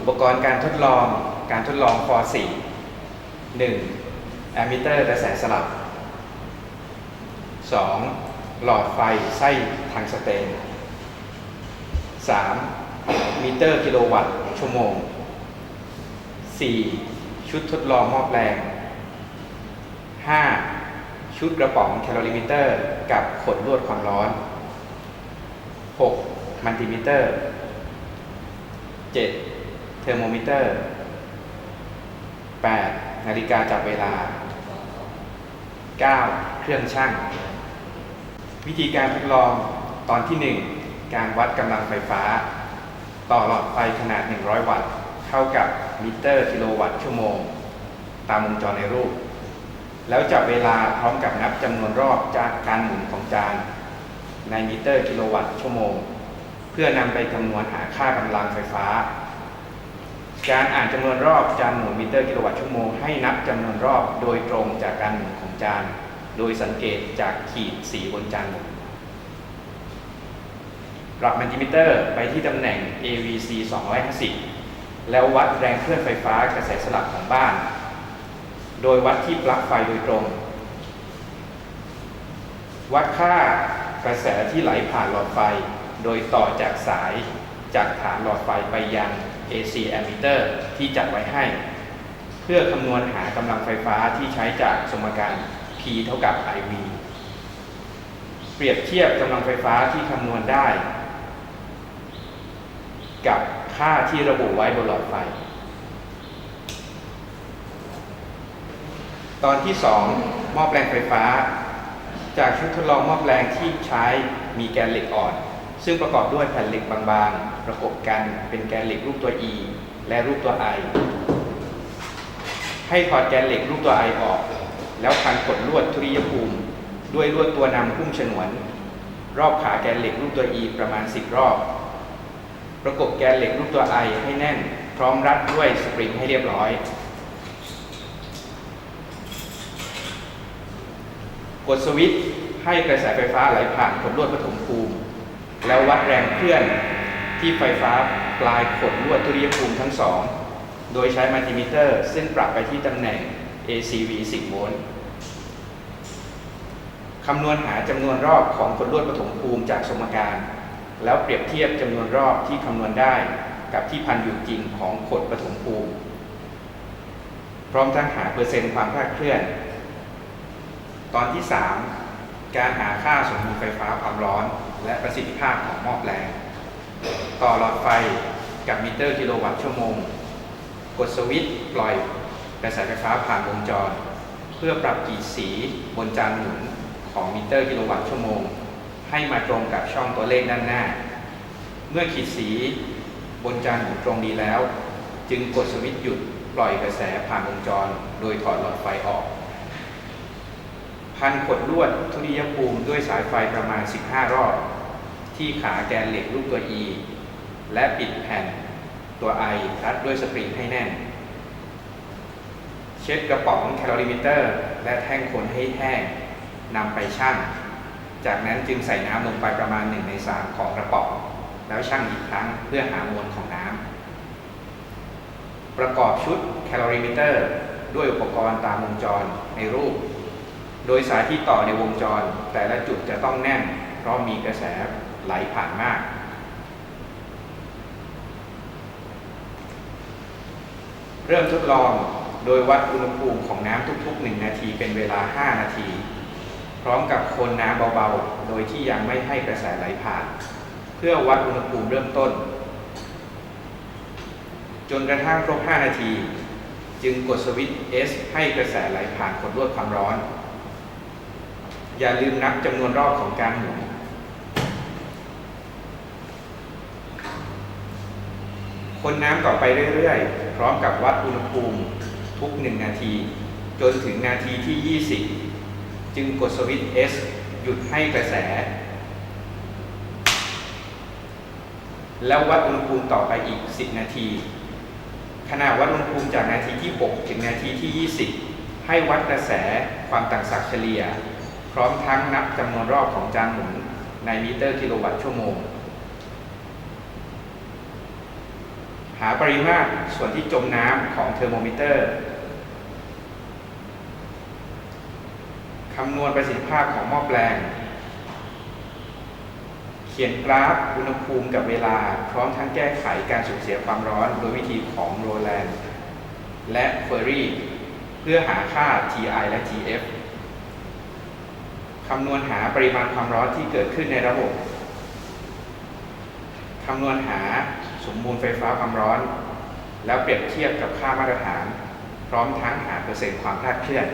อุปกรณ์การทดลองการทดลองฟอ4 1. แอมมิเตอร์กระแสสลับ 2. หลอดไฟไส้ทางสเตน 3. มิเตอร์กิโลวัตต์ชั่วโมง 4. ชุดทดลองม้อแปลง 5. ชุดกระป๋องแคลอริมิเตอร์ กับขดลวดความร้อน 6. มัลติมิเตอร์ 7. เทอร์โมมิเตอร์ 8. นาฬิกาจับเวลา 9. เครื่องช่างวิธีการทดลองตอนที่ 1 การวัดกำลังไฟฟ้า ต่อหลอดไฟขนาด 100 วัตต์เข้ากับมิเตอร์กิโลวัตต์ชั่วโมง ตามวงจรในรูป แล้วจับเวลาพร้อมกับนับจำนวนรอบจากการหมุนของจานในมิเตอร์กิโลวัตต์ชั่วโมง เพื่อนำไปคำนวณหาค่ากำลังไฟฟ้า การอ่านจำนวนรอบจานหมุนมิเตอร์กิโลวัตต์ชั่วโมงให้นับจำนวนรอบโดยตรงจากการหมุนของจาน โดยสังเกตจากขีดสีบนจานหมุนปรับมัลติมิเตอร์ไปที่ตำแหน่ง AVC 250 แล้ววัดแรงเคลื่อนไฟฟ้ากระแสสลับของบ้าน โดยวัดที่ปลั๊กไฟโดยตรง วัดค่ากระแสที่ไหลผ่านหลอดไฟ โดยต่อจากสายจากฐานหลอดไฟไปยัง AC ammeter ที่จัดไว้ให้ เพื่อคำนวณหากำลังไฟฟ้าที่ใช้จากสมการ P เท่ากับ IV เปรียบเทียบกำลังไฟฟ้าที่คำนวณได้ กับค่าที่ระบุไว้บนหลอดไฟ ตอนที่ 2ม้อแปลงไฟฟ้า จากชุดทดลองม้อแปลงที่ใช้มีแกนเหล็กอ่อน ซึ่งประกอบด้วยแผ่นเหล็กบางๆ ประกบกันเป็นแกนเหล็กรูปตัว E และรูปตัว I ให้ถอดแกนเหล็กรูปตัว I ออก แล้วพันกดลวดทุริยภูมิ ด้วยลวดตัวนำพุ่มฉนวน รอบขาแกนเหล็กรูปตัว E ประมาณ 10 รอบ ประกบแกนเหล็กรูปตัว I ให้แน่น พร้อมรัดด้วยสปริงให้เรียบร้อย กดสวิตช์ให้กระแสไฟฟ้าไหลผ่านขดลวดปฐมภูมิ แล้ววัดแรงเคลื่อนที่ไฟฟ้าปลายขดลวดทุริยภูมิทั้งสอง โดยใช้มัลติมิเตอร์ ซึ่งปรับไปที่ตำแหน่ง ACV 10โวลต์คำนวณหาจำนวนรอบของขดลวดปฐมภูมิจากสมการ แล้วเปรียบเทียบจำนวนรอบที่คำนวณได้กับที่พันอยู่จริงของขดปฐมภูมิ พร้อมทั้งหาเปอร์เซ็นต์ความคลาดเคลื่อน ตอนที่ 3 การหาค่าสมดุลไฟฟ้าความร้อน และประสิทธิภาพของหม้อแปลง ต่อหลอดไฟกับมิเตอร์กิโลวัตต์ชั่วโมง กดสวิตช์ปล่อยกระแสไฟฟ้าผ่านวงจร เพื่อปรับกีดสีบนจานหมุนของมิเตอร์กิโลวัตต์ชั่วโมง ให้มาตรงกับช่องตัวเลขด้านหน้า เมื่อขีดสีบนจานหมุนตรงดีแล้ว จึงกดสวิตช์หยุดปล่อยกระแสผ่านวงจร โดยถอดหลอดไฟออกพันขดลวดทุริยภูมิด้วยสายไฟประมาณ 15 รอบ ที่ขาแกนเหล็กรูปตัว E และปิดแผ่นตัว I รัดด้วยสปริงให้แน่น เช็ดกระป๋องแคลอริมิเตอร์ และแท่งคนให้แห้งนำไปชั่ง จากนั้นจึงใส่น้ำลงไปประมาณ 1 ใน 3 ของกระป๋อง แล้วชั่งอีกครั้งเพื่อหามวลของน้ำประกอบชุดแคลอริมิเตอร์ ด้วยอุปกรณ์ตามวงจรในรูป โดยสายที่ต่อในวงจรแต่ละจุดจะต้องแน่นเพราะมีกระแส ไหลผ่านมาก เริ่มทดลองโดยวัดอุณหภูมิของน้ำทุกๆ 1 นาทีเป็นเวลา 5 นาที พร้อมกับคนน้ำเบาๆ โดยที่ยังไม่ให้กระแสไหลผ่าน เพื่อวัดอุณหภูมิเริ่มต้น จนกระทั่งครบ 5 นาที จึงกดสวิตช์ S ให้กระแสไหลผ่านขดลวดความร้อน อย่าลืมนับจำนวนรอบของการหมุน คนน้ำต่อไปเรื่อยๆ พร้อมกับวัดอุณหภูมิทุก 1 นาที จนถึงนาทีที่ 20 จึงกดสวิตช์ S หยุดให้กระแส แล้ววัดอุณหภูมิต่อไปอีก 10 นาทีขณะวัดอุณหภูมิจากนาทีที่ 6 ถึงนาทีที่ 20 ให้วัดกระแสความต่างศักย์เฉลี่ย พร้อมทั้งนับจำนวนรอบของจานหมุนในมิเตอร์กิโลวัตต์ชั่วโมง หาปริมาตรส่วนที่จมน้ำของเทอร์โมมิเตอร์คำนวณประสิทธิภาพของหม้อแปลง เขียนกราฟอุณหภูมิกับเวลา พร้อมทั้งแก้ไขการสูญเสียความร้อนโดยวิธีของโรแลนด์และเฟอร์รี่เพื่อหาค่า TI และ TF คำนวณหาปริมาณความร้อนที่เกิดขึ้นในระบบ คำนวณหาสมมูลไฟฟ้าความร้อน แล้วเปรียบเทียบกับค่ามาตรฐาน พร้อมทั้งหาเปอร์เซ็นต์ความคลาดเคลื่อน